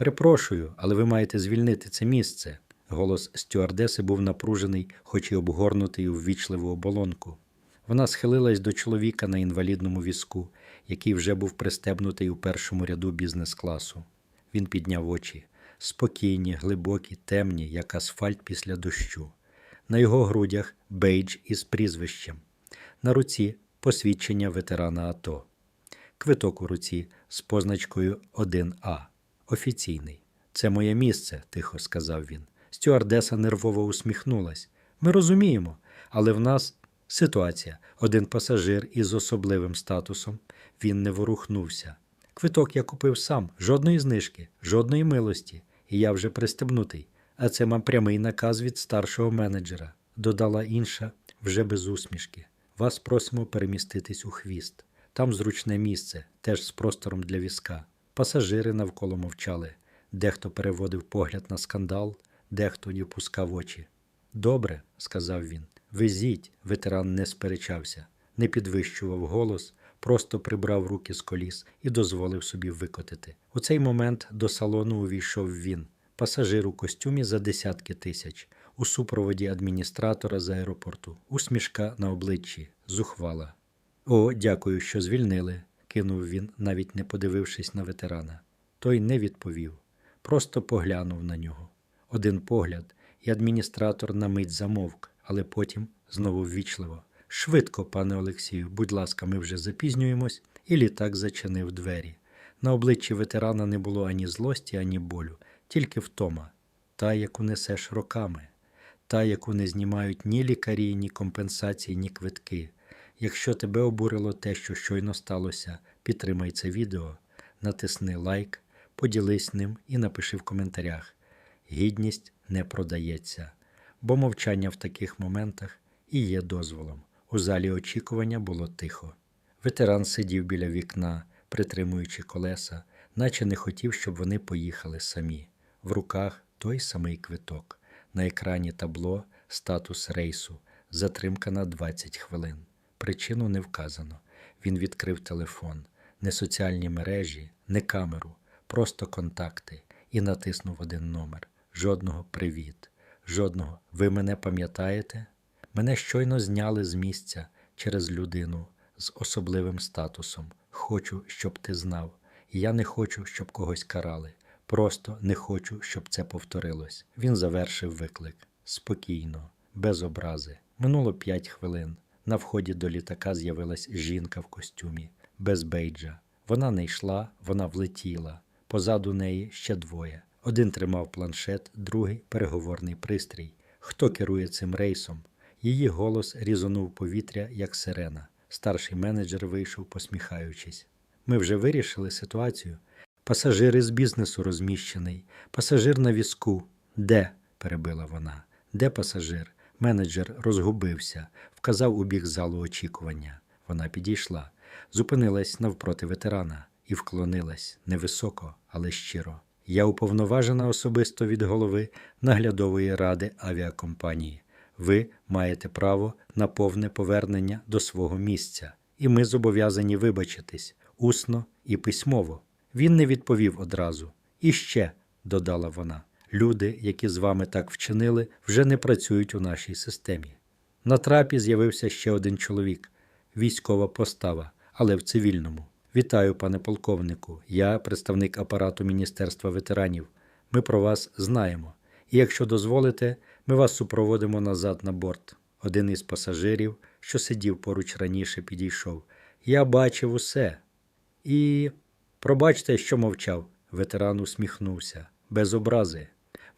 Перепрошую, але ви маєте звільнити це місце. Голос стюардеси був напружений, хоч і обгорнутий у ввічливу оболонку. Вона схилилась до чоловіка на інвалідному візку, який вже був пристебнутий у першому ряду бізнес-класу. Він підняв очі спокійні, глибокі, темні, як асфальт після дощу. На його грудях бейдж із прізвищем, на руці посвідчення ветерана АТО, квиток у руці з позначкою 1А. Офіційний. Це моє місце, тихо сказав він. Стюардеса нервово усміхнулась. Ми розуміємо, але в нас ситуація. Один пасажир із особливим статусом. Він не ворухнувся. Квиток я купив сам, жодної знижки, жодної милості, і я вже пристебнутий. А це мав прямий наказ від старшого менеджера, додала інша вже без усмішки. Вас просимо переміститись у хвіст. Там зручне місце, теж з простором для візка. Пасажири навколо мовчали. Дехто переводив погляд на скандал, дехто не пускав очі. Добре, сказав він. Везіть, ветеран не сперечався, не підвищував голос, просто прибрав руки з коліс і дозволив собі викотити. У цей момент до салону увійшов він, пасажир у костюмі за десятки тисяч, у супроводі адміністратора з аеропорту, усмішка на обличчі, зухвала. О, дякую, що звільнили, кинув він, навіть не подивившись на ветерана. Той не відповів, просто поглянув на нього. Один погляд, і адміністратор на мить замовк, але потім знову ввічливо. Швидко, пане Олексію, будь ласка, ми вже запізнюємось, і літак зачинив двері. На обличчі ветерана не було ані злості, ані болю, тільки втома, та, яку несеш роками, та, яку не знімають ні лікарі, ні компенсації, ні квитки. Якщо тебе обурило те, що щойно сталося, підтримай це відео, натисни лайк, поділись ним і напиши в коментарях. Гідність не продається, бо мовчання в таких моментах і є дозволом. У залі очікування було тихо. Ветеран сидів біля вікна, притримуючи колеса, наче не хотів, щоб вони поїхали самі. В руках той самий квиток. На екрані табло статус рейсу, затримка на 20 хвилин. Причину не вказано. Він відкрив телефон, не соціальні мережі, не камеру, просто контакти і натиснув один номер. Жодного привіт, жодного ви мене пам'ятаєте? Мене щойно зняли з місця через людину з особливим статусом. Хочу, щоб ти знав. Я не хочу, щоб когось карали. Просто не хочу, щоб це повторилось. Він завершив виклик спокійно, без образи. Минуло п'ять хвилин. На вході до літака з'явилась жінка в костюмі, без бейджа. Вона не йшла, вона влетіла. Позаду неї ще двоє. Один тримав планшет, другий переговорний пристрій. Хто керує цим рейсом? Її голос різонув повітря, як сирена. Старший менеджер вийшов, посміхаючись. Ми вже вирішили ситуацію. Пасажир із бізнесу розміщений, пасажир на візку. Де? перебила вона. Де пасажир? Менеджер розгубився, вказав у бік залу очікування. Вона підійшла, зупинилась навпроти ветерана і вклонилась невисоко, але щиро. Я уповноважена особисто від голови наглядової ради авіакомпанії. Ви маєте право на повне повернення до свого місця, і ми зобов'язані вибачитись усно і письмово. Він не відповів одразу. І ще, додала вона, люди, які з вами так вчинили, вже не працюють у нашій системі. На трапі з'явився ще один чоловік, військова постава, але в цивільному. Вітаю, пане полковнику. Я представник апарату Міністерства ветеранів. Ми про вас знаємо. І якщо дозволите, ми вас супроводимо назад на борт. Один із пасажирів, що сидів поруч раніше, підійшов. Я бачив усе. І пробачте, що мовчав. Ветеран усміхнувся. Без образи.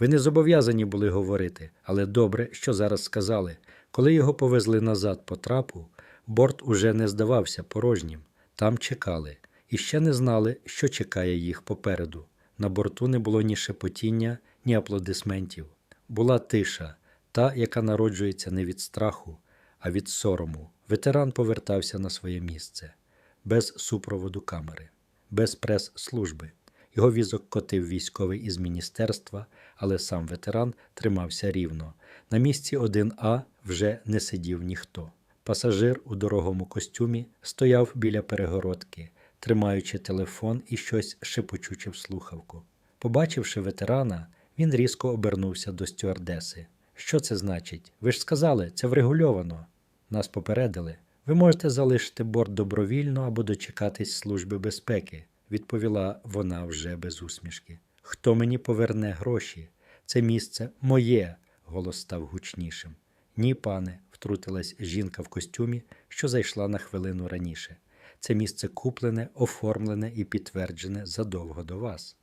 Ви не зобов'язані були говорити, але добре, що зараз сказали. Коли його повезли назад по трапу, борт уже не здавався порожнім. Там чекали і ще не знали, що чекає їх попереду. На борту не було ні шепотіння, ні аплодисментів. Була тиша, та, яка народжується не від страху, а від сорому. Ветеран повертався на своє місце, без супроводу камери, без прес-служби. Його візок котив військовий із міністерства, але сам ветеран тримався рівно. На місці 1А вже не сидів ніхто. Пасажир у дорогому костюмі стояв біля перегородки, тримаючи телефон і щось шепочучи в слухавку. Побачивши ветерана, він різко обернувся до стюардеси. Що це значить? Ви ж сказали, це врегульовано. Нас попередили. Ви можете залишити борт добровільно або дочекатись Служби безпеки, відповіла вона вже без усмішки. Хто мені поверне гроші? Це місце моє, голос став гучнішим. Ні, пане, втрутилась жінка в костюмі, що зайшла на хвилину раніше. Це місце куплене, оформлене і підтверджене задовго до вас.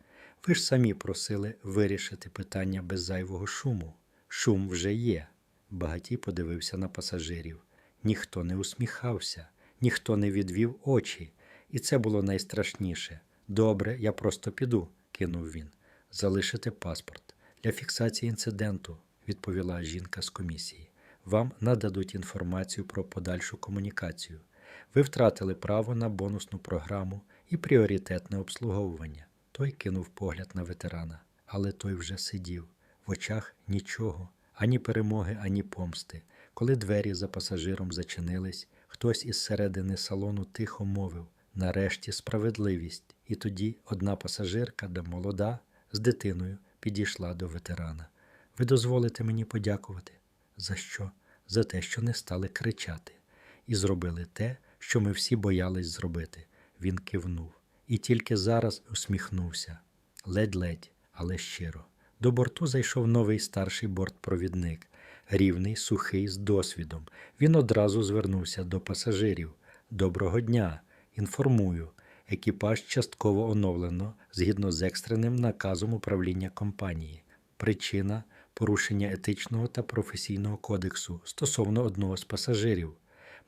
Ви ж самі просили вирішити питання без зайвого шуму. Шум вже є. Багатій подивився на пасажирів. Ніхто не усміхався, ніхто не відвів очі, і це було найстрашніше. Добре, я просто піду, кинув він. Залишите паспорт для фіксації інциденту, відповіла жінка з комісії. Вам нададуть інформацію про подальшу комунікацію. Ви втратили право на бонусну програму і пріоритетне обслуговування. Той кинув погляд на ветерана, але той вже сидів. В очах нічого, ані перемоги, ані помсти. Коли двері за пасажиром зачинились, хтось із середини салону тихо мовив нарешті справедливість. І тоді одна пасажирка, де молода, з дитиною, підійшла до ветерана. Ви дозволите мені подякувати? За що? За те, що не стали кричати. І зробили те, що ми всі боялись зробити. Він кивнув і тільки зараз усміхнувся. Ледь-ледь, але щиро. До борту зайшов новий старший бортпровідник, рівний, сухий, з досвідом. Він одразу звернувся до пасажирів. Доброго дня! Інформую. Екіпаж частково оновлено згідно з екстреним наказом управління компанії. Причина порушення етичного та професійного кодексу стосовно одного з пасажирів.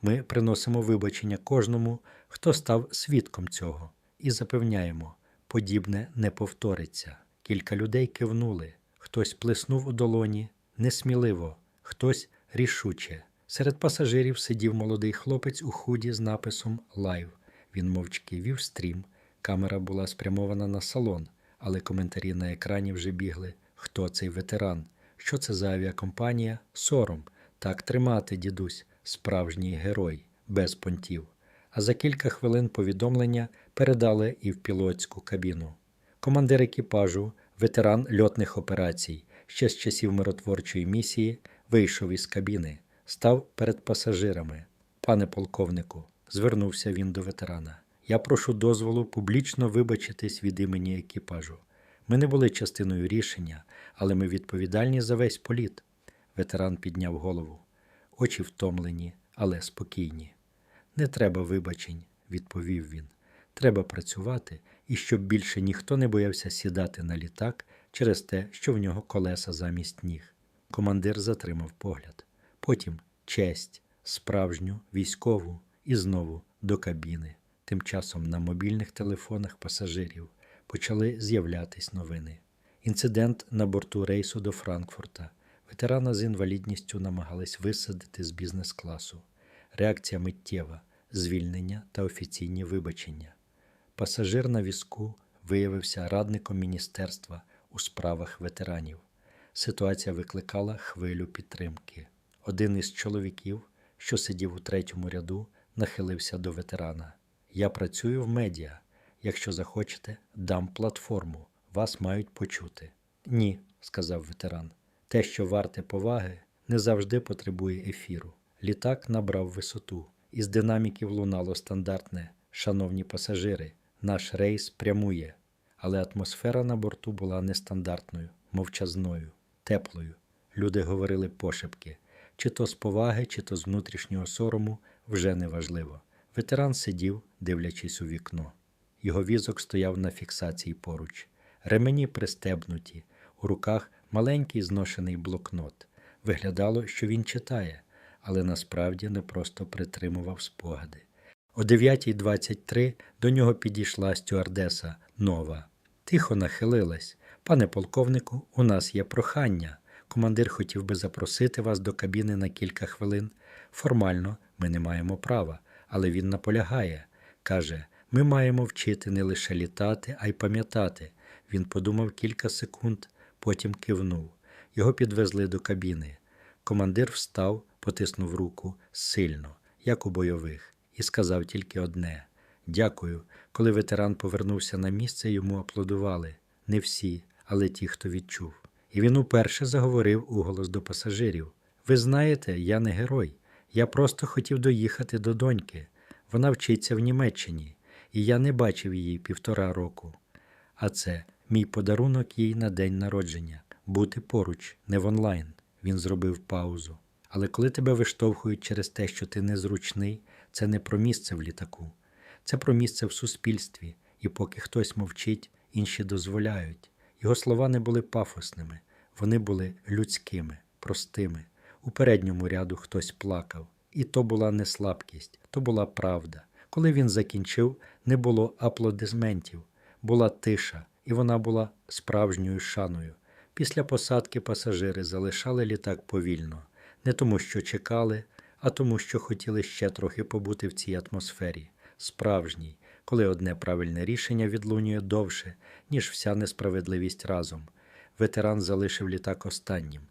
Ми приносимо вибачення кожному, хто став свідком цього, і запевняємо, подібне не повториться. Кілька людей кивнули, хтось плеснув у долоні несміливо, хтось рішуче. Серед пасажирів сидів молодий хлопець у худі з написом Лайв. Він мовчки вів стрім. Камера була спрямована на салон, але коментарі на екрані вже бігли. Хто цей ветеран? Що це за авіакомпанія? Сором. Так тримати, дідусь, справжній герой, без понтів. А за кілька хвилин повідомлення передали і в пілотську кабіну. Командир екіпажу, ветеран льотних операцій, ще з часів миротворчої місії, вийшов із кабіни, став перед пасажирами. Пане полковнику, звернувся він до ветерана. Я прошу дозволу публічно вибачитись від імені екіпажу. Ми не були частиною рішення, але ми відповідальні за весь політ. Ветеран підняв голову. Очі втомлені, але спокійні. Не треба вибачень, відповів він. Треба працювати, і щоб більше ніхто не боявся сідати на літак через те, що в нього колеса замість ніг. Командир затримав погляд. Потім честь, справжню, військову і знову до кабіни. Тим часом на мобільних телефонах пасажирів почали з'являтись новини. Інцидент на борту рейсу до Франкфурта. Ветерана з інвалідністю намагались висадити з бізнес-класу. Реакція миттєва, звільнення та офіційні вибачення. Пасажир на візку виявився радником міністерства у справах ветеранів. Ситуація викликала хвилю підтримки. Один із чоловіків, що сидів у третьому ряду, нахилився до ветерана. Я працюю в медіа. Якщо захочете, дам платформу. Вас мають почути. Ні, сказав ветеран. Те, що варте поваги, не завжди потребує ефіру. Літак набрав висоту. Із динаміків лунало стандартне. Шановні пасажири, наш рейс прямує. Але атмосфера на борту була нестандартною, мовчазною, теплою. Люди говорили пошепки, чи то з поваги, чи то з внутрішнього сорому вже не важливо. Ветеран сидів, дивлячись у вікно. Його візок стояв на фіксації поруч. Ремені пристебнуті, у руках маленький зношений блокнот. Виглядало, що він читає, але насправді не просто притримував спогади. О 9.23 до нього підійшла стюардеса нова. Тихо нахилилась. Пане полковнику, у нас є прохання. Командир хотів би запросити вас до кабіни на кілька хвилин. Формально ми не маємо права, але він наполягає. Каже, ми маємо вчити не лише літати, а й пам'ятати. Він подумав кілька секунд, потім кивнув. Його підвезли до кабіни. Командир встав, потиснув руку сильно, як у бойових, і сказав тільки одне: Дякую. Коли ветеран повернувся на місце, йому аплодували. Не всі, але ті, хто відчув. І він уперше заговорив уголос до пасажирів: Ви знаєте, я не герой. Я просто хотів доїхати до доньки. Вона вчиться в Німеччині, і я не бачив її півтора року. А це мій подарунок їй на день народження бути поруч, не в онлайн. Він зробив паузу. Але коли тебе виштовхують через те, що ти незручний, це не про місце в літаку, це про місце в суспільстві, і поки хтось мовчить, інші дозволяють. Його слова не були пафосними, вони були людськими, простими. У передньому ряду хтось плакав, і то була не слабкість, то була правда. Коли він закінчив, не було аплодисментів, була тиша, і вона була справжньою шаною. Після посадки пасажири залишали літак повільно, не тому, що чекали, а тому, що хотіли ще трохи побути в цій атмосфері, справжній, коли одне правильне рішення відлунює довше, ніж вся несправедливість разом. Ветеран залишив літак останнім,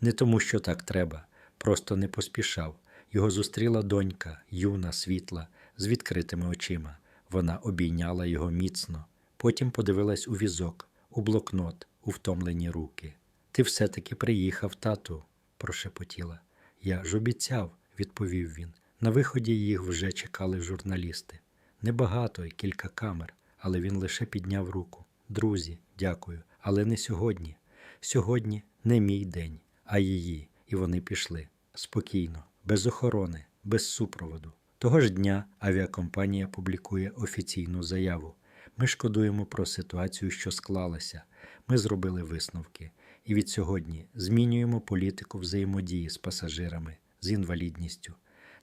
не тому, що так треба, просто не поспішав. Його зустріла донька, юна, світла, з відкритими очима. Вона обійняла його міцно, потім подивилась у візок, у блокнот, у втомлені руки. Ти все-таки приїхав, тату, прошепотіла. Я ж обіцяв, відповів він. На виході їх вже чекали журналісти. Небагато і кілька камер, але він лише підняв руку. Друзі, дякую, але не сьогодні. Сьогодні не мій день, а її, і вони пішли спокійно, без охорони, без супроводу. Того ж дня авіакомпанія публікує офіційну заяву. Ми шкодуємо про ситуацію, що склалася. Ми зробили висновки. І від сьогодні змінюємо політику взаємодії з пасажирами з інвалідністю,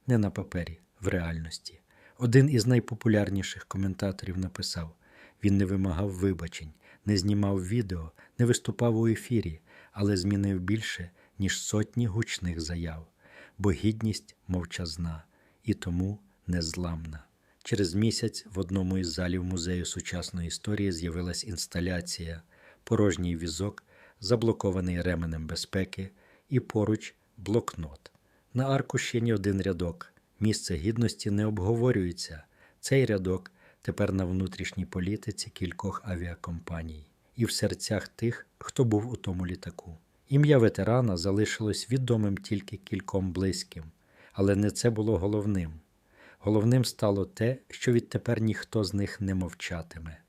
не на папері, в реальності. Один із найпопулярніших коментаторів написав: він не вимагав вибачень, не знімав відео, не виступав у ефірі, але змінив більше, ніж сотні гучних заяв, бо гідність мовчазна і тому незламна. Через місяць в одному із залів музею сучасної історії з'явилась інсталяція, порожній візок, заблокований ременем безпеки, і поруч блокнот. На аркуші ні один рядок. Місце гідності не обговорюється. Цей рядок тепер на внутрішній політиці кількох авіакомпаній і в серцях тих, хто був у тому літаку. Ім'я ветерана залишилось відомим тільки кільком близьким, але не це було головним. Головним стало те, що відтепер ніхто з них не мовчатиме.